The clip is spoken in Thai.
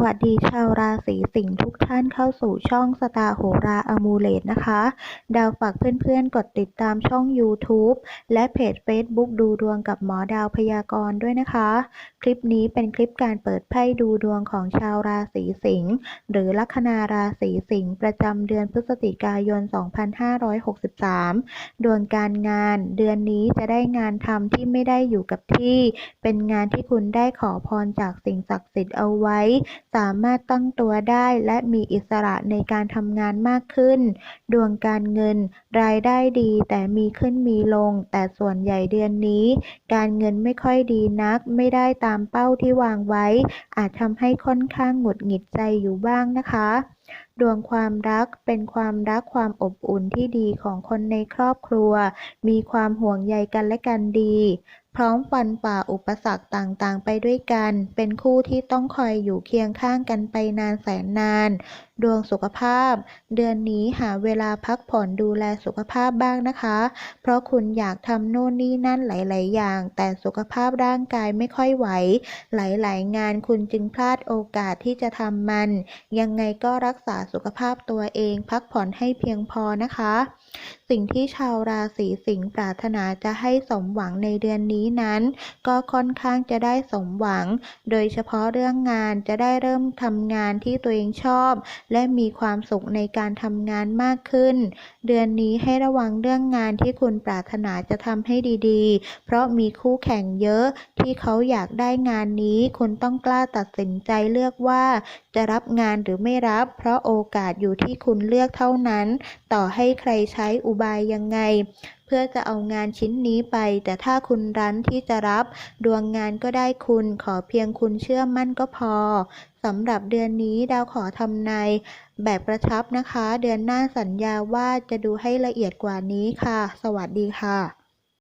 วัสดีชาวราศีสิงห์ทุกท่านเข้าสู่ช่องสตาร์โหราอมูเลตนะคะ ดาวฝากเพื่อนๆ กดติดตามช่อง YouTube และเพจ Facebook ดูดวงกับหมอดาวพยากรณ์ด้วยนะคะ คลิปนี้เป็นคลิปการเปิดไพ่ดูดวงของชาวราศีสิงห์หรือลัคนาราศีสิงห์ประจำเดือนพฤศจิกายน 2563 ดวงการงาน เดือนนี้จะได้งานทำที่ไม่ได้อยู่กับที่ เป็นงานที่คุณได้ขอพรจากสิ่งศักดิ์สิทธิ์เอาไว้สามารถตั้งตัวได้และมีอิสระในการทำงานมากขึ้น ดวงการเงิน รายได้ดีแต่มีขึ้นมีลง แต่ส่วนใหญ่เดือนนี้ การเงินไม่ค่อยดีนัก ไม่ได้ตามเป้าที่วางไว้ อาจทำให้ค่อนข้างหงุดหงิดใจอยู่บ้างนะคะดวงความรักเป็นความรักความอบอุ่นที่ดีของคนในครอบครัว มีความห่วงใยกันและกันดี พร้อมฟันฝ่าอุปสรรคต่าง ๆ ไปด้วยกัน เป็นคู่ที่ต้องคอยอยู่เคียงข้างกันไปนานแสนนาน ดวงสุขภาพ เดือนนี้หาเวลาพักผ่อนดูแลสุขภาพบ้างนะคะ เพราะคุณอยากทำโน่นนี่นั่นหลาย ๆ อย่าง แต่สุขภาพร่างกายไม่ค่อยไหว หลาย ๆ งานคุณจึงพลาดโอกาสที่จะทำมัน ยังไงก็รักษาสุขภาพตัวเอง พักผ่อนให้เพียงพอนะคะ สิ่งที่ชาวราศีสิงห์ปรารถนาจะให้สมหวังในเดือนนี้นั้น ก็ค่อนข้างจะได้สมหวัง โดยเฉพาะเรื่องงานจะได้เริ่มทำงานที่ตัวเองชอบและมีความสุขในการทำงานมากขึ้น เดือนนี้ให้ระวังเรื่องงานที่คุณปรารถนาจะทำให้ดีๆ เพราะมีคู่แข่งเยอะที่เขาอยากได้งานนี้ คุณต้องกล้าตัดสินใจเลือกว่า จะรับงานหรือไม่รับ เพราะโอกาสอยู่ที่คุณเลือกเท่านั้น ต่อให้ใครใช้อุบายยังไง พื่อจะเอางานชิ้นนี้ไป แต่ถ้าคุณรั้นที่จะรับ ดวงงานก็ได้คุณขอเพียงคุณเชื่อมั่นก็พอสำหรับเดือนนี้ดาวขอทำนายแบบกระชับนะคะ เดือนหน้าสัญญาว่าจะดูให้ละเอียดกว่านี้ค่ะ สวัสดีค่ะ